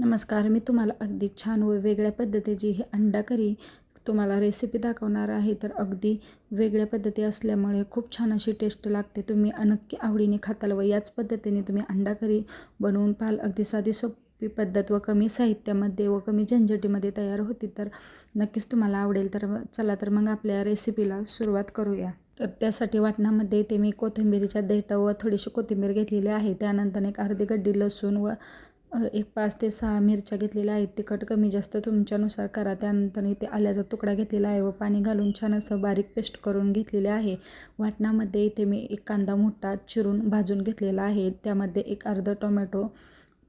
नमस्कार मी तुम्हाला अगदी छान व वेगळ्या पद्धतीची ही अंडा करी तुम्हाला रेसिपी दाखवणार आहे. तर अगदी वेगळ्या पद्धती असल्यामुळे खूप छान अशी टेस्ट लागते. तुम्ही नक्की आवडीने खाताल व याच पद्धतीने तुम्ही अंडा करी बनवून पाहाल. अगदी साधी सोपी पद्धत व कमी साहित्यामध्ये व कमी झंझटीमध्ये तयार होती तर नक्कीच तुम्हाला आवडेल. तर चला तर मग आपल्या रेसिपीला सुरुवात करूया. तर त्यासाठी वाटणामध्ये इथे मी कोथिंबिरीच्या देठ व थोडीशी कोथिंबीर घेतलेली आहे. त्यानंतर एक अर्धी गड्डी लसूण व एक पाच ते सहा मिरच्या घेतलेल्या आहेत. तिखट कमी जास्त तुमच्यानुसार करा. त्यानंतर इथे आल्याचा तुकडा घेतलेला आहे व पाणी घालून छान असं बारीक पेस्ट करून घेतलेले आहे. वाटणामध्ये इथे मी एक कांदा मोठा चिरून भाजून घेतलेला आहे. त्यामध्ये एक अर्धं टोमॅटो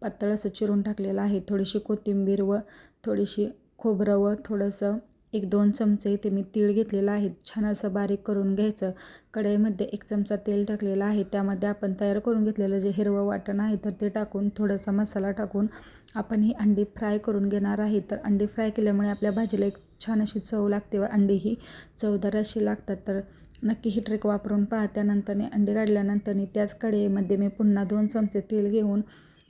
पातळ असं चिरून टाकलेलं आहे. थोडीशी कोथिंबीर व थोडीशी खोबरं व थोडंसं एक दोन चमचे इथे मी तीळ घेतलेलं आहे. छान असं बारीक करून घ्यायचं. कढईमध्ये एक चमचा तेल टाकलेला आहे. त्यामध्ये आपण तयार करून घेतलेलं जे हिरवं वाटण आहे तर ते टाकून थोडासा मसाला टाकून आपण ही अंडी फ्राय करून घेणार आहे. तर अंडी फ्राय केल्यामुळे आपल्या भाजीला एक छान अशी चव लागते व अंडी ही चवदार अशी लागतात. तर नक्की ही ट्रिक वापरून पहा. त्यानंतरने अंडी काढल्यानंतर त्याच कढईमध्ये मी पुन्हा दोन चमचे तेल घेऊन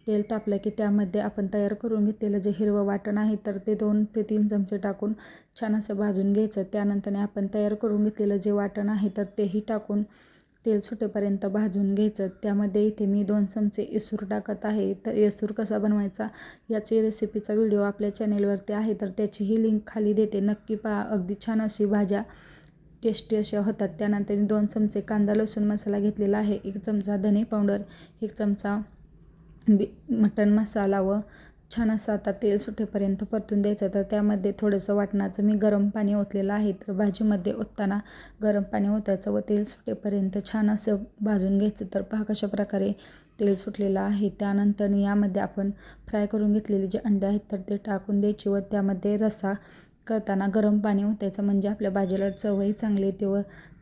तेल तापलं की त्यामध्ये आपण तयार करून घेतलेलं जे हिरवं वाटण आहे तर ते दोन ते तीन चमचे टाकून छान असं भाजून घ्यायचं. त्यानंतर आपण तयार करून घेतलेलं जे वाटण आहे तर तेही टाकून तेल सुटेपर्यंत भाजून घ्यायचं. त्यामध्ये इथे मी दोन चमचे इसूर टाकत आहे. तर इसूर कसा बनवायचा याची रेसिपीचा व्हिडिओ आपल्या चॅनेलवरती आहे तर त्याचीही लिंक खाली देते. नक्की पहा अगदी छान अशी भाज्या टेस्टी अशा होतात. त्यानंतर दोन चमचे कांदा लसूण मसाला घेतलेला आहे एक चमचा धने पावडर एक चमचा बी मटण मसाला व छान असं आता तेल सुटेपर्यंत परतून द्यायचं. तर त्यामध्ये थोडंसं वाटणाचं मी गरम पाणी ओतलेलं आहे. तर भाजीमध्ये ओतताना गरम पाणी ओतायचं व तेल सुटेपर्यंत छान असं भाजून घ्यायचं. तर पहा कशा प्रकारे तेल सुटलेलं आहे. त्यानंतर यामध्ये आपण फ्राय करून घेतलेले जे अंडे आहेत तर ते टाकून द्यायचे व त्यामध्ये रसा करताना गरम पाणी ओतायचं. म्हणजे आपल्या भाजीला चवही चांगली येते व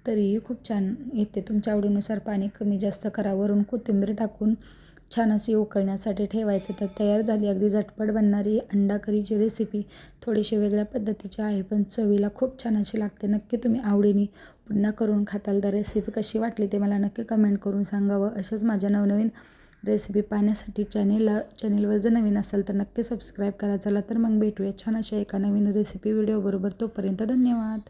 तरीही खूप छान येते. तुमच्या आवडीनुसार पाणी कमी जास्त करा. वरून कोथिंबीर टाकून छान अशी उकळण्यासाठी ठेवायचं. तर तयार झाली अगदी झटपट बनणारी अंडा करीची रेसिपी थोडीशी वेगळ्या पद्धतीची आहे पण चवीला खूप छान अशी लागते. नक्की तुम्ही आवडीने पुन्हा करून खाताल. तर रेसिपी कशी वाटली ते मला नक्की कमेंट करून सांगावं. अशाच माझ्या नवनवीन रेसिपी पाहण्यासाठी चॅनेलला चॅनेलवर जर नवीन असेल तर नक्की सबस्क्राईब करा. चला तर मग भेटूया छान अशा एका नवीन रेसिपी व्हिडिओबरोबर तोपर्यंत धन्यवाद.